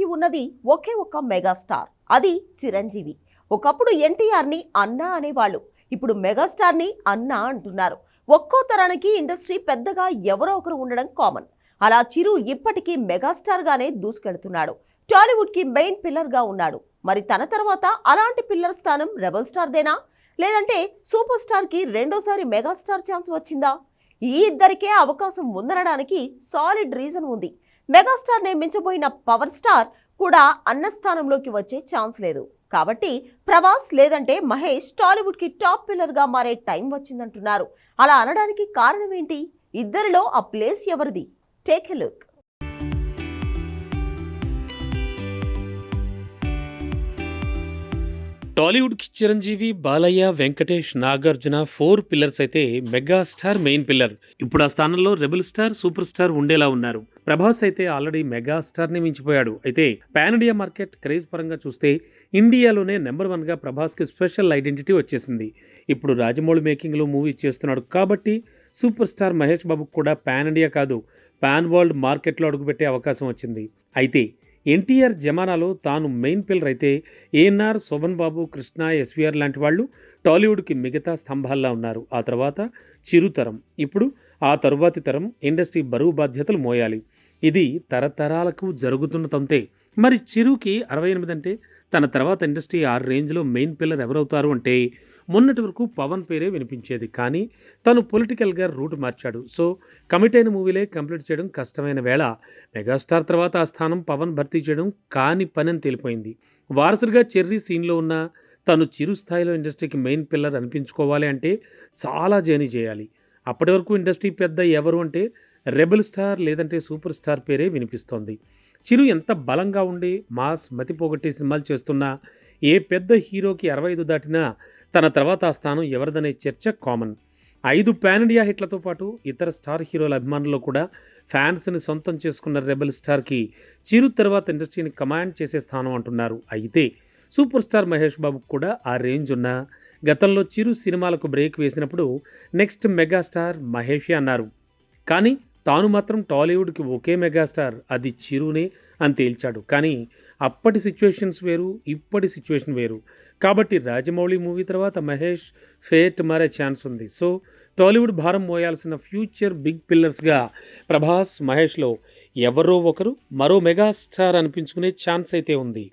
కి ఉన్నది ఒకే ఒక్క మెగాస్టార్. అది చిరంజీవి. ఒకప్పుడు ఎన్టీఆర్ని అన్నా అనేవాళ్ళు. ఇప్పుడు మెగాస్టార్ని అన్నా అంటున్నారు. ఒక్కో తరానికి ఇండస్ట్రీ పెద్దగా ఎవరో ఒకరు ఉండడం కామన్. అలా చిరు ఇప్పటికీ మెగాస్టార్గానే దూసుకెళ్తున్నాడు. టాలీవుడ్కి మెయిన్ పిల్లర్గా ఉన్నాడు. మరి తన తర్వాత అలాంటి పిల్లర్ స్థానం రెబల్ స్టార్దేనా లేదంటే సూపర్ స్టార్కి రెండోసారి మెగాస్టార్ ఛాన్స్ వచ్చిందా? ఈ ఇద్దరికే అవకాశం ఉందనడానికి సాలిడ్ రీజన్ ఉంది. మెగాస్టార్ నే మించబోయిన పవర్ స్టార్ కూడా అన్నస్థానంలోకి వచ్చే ఛాన్స్ లేదు. కాబట్టి ప్రభాస్ లేదంటే మహేష్ టాలీవుడ్కి టాప్ పిల్లర్గా మారే టైం వచ్చిందంటున్నారు. అలా అనడానికి కారణం ఏంటి? ఇద్దరిలో ఆ ప్లేస్ ఎవరిది? Take a look. టాలీవుడ్కి Chiranjeevi Balayya Venkatesh Nagarjuna four pillars అయితే మెగా స్టార్ మెయిన్ పిల్లర్. ఇప్పుడు ఆ స్థానంలో రెబుల్ స్టార్ సూపర్ స్టార్ ఉండేలా ఉన్నారు. ప్రభాస్ అయితే ఆల్రెడీ మెగా స్టార్ని మించిపోయాడు. అయితే పాన్ ఇండియా మార్కెట్ క్రేజ్ పరంగా చూస్తే ఇండియాలోనే నెంబర్ వన్గా ప్రభాస్కి స్పెషల్ ఐడెంటిటీ వచ్చేసింది. ఇప్పుడు రాజమౌళి మేకింగ్లో మూవీ చేస్తున్నాడు కాబట్టి సూపర్ స్టార్ మహేష్ బాబుకు కూడా పాన్ ఇండియా కాదు పాన్ వరల్డ్ మార్కెట్లో అడుగుపెట్టే అవకాశం వచ్చింది. అయితే ఎన్టీఆర్ జమానాలో తాను మెయిన్ పిల్లర్ అయితే ఏఎన్ఆర్ శోభన్ బాబు కృష్ణ ఎస్వీఆర్ లాంటి వాళ్ళు టాలీవుడ్కి మిగతా స్తంభాల్లా ఉన్నారు. ఆ తర్వాత చిరుతరం ఇప్పుడు ఆ తరువాతి తరం ఇండస్ట్రీ బరువు బాధ్యతలు మోయాలి. ఇది తరతరాలకు జరుగుతున్న తంతే. మరి చిరుకి అరవై ఎనిమిది అంటే తన తర్వాత ఇండస్ట్రీ ఆ రేంజ్లో మెయిన్ పిల్లర్ ఎవరవుతారు అంటే మొన్నటి వరకు పవన్ పేరే వినిపించేది కానీ తను పొలిటికల్గా రూట్ మార్చాడు. సో కమిట్ అయిన మూవీలే కంప్లీట్ చేయడం కష్టమైన వేళ. మెగాస్టార్ తర్వాత ఆ స్థానం పవన్ భర్తీ చేయడం కాని పని అని తేలిపోయింది. వారసుడిగా చెర్రీ సీన్లో ఉన్న తను చిరు స్థాయిలో ఇండస్ట్రీకి మెయిన్ పిల్లర్ అనిపించుకోవాలి అంటే చాలా జర్నీ చేయాలి. అప్పటి వరకు ఇండస్ట్రీ పెద్ద ఎవరు అంటే రెబల్ స్టార్ లేదంటే సూపర్ స్టార్ పేరే వినిపిస్తోంది. చిరు ఎంత బలంగా ఉండి మాస్ మతిపోగొట్టి సినిమాలు చేస్తున్నా ఏ పెద్ద హీరోకి అరవై ఐదు దాటినా తన తర్వాత ఆ స్థానం ఎవరిదనే చర్చ కామన్. ఐదు పాన్ ఇండియా హిట్లతో పాటు ఇతర స్టార్ హీరోల అభిమానులు కూడా ఫ్యాన్స్ని సొంతం చేసుకున్న రెబల్ స్టార్కి చిరు తర్వాత ఇండస్ట్రీని కమాండ్ చేసే స్థానం అంటున్నారు. అయితే సూపర్ స్టార్ మహేష్ బాబుకు కూడా ఆ రేంజ్ ఉన్న గతంలో చిరు సినిమాలకు బ్రేక్ వేసినప్పుడు నెక్స్ట్ మెగాస్టార్ మహేషే అన్నారు. కానీ తాను మాత్రం టాలీవుడ్కి ఒకే మెగాస్టార్ అది చిరునే అని తేల్చాడు. కానీ అప్పటి సిచ్యువేషన్స్ వేరు ఇప్పటి సిచ్యువేషన్ వేరు. కాబట్టి రాజమౌళి మూవీ తర్వాత మహేష్ ఫేట్ మారే ఛాన్స్ ఉంది. సో టాలీవుడ్ భారం మోయాల్సిన ఫ్యూచర్ బిగ్ పిల్లర్స్గా ప్రభాస్ మహేష్లో ఎవరో ఒకరు మరో మెగాస్టార్ అనిపించుకునే ఛాన్స్ అయితే ఉంది.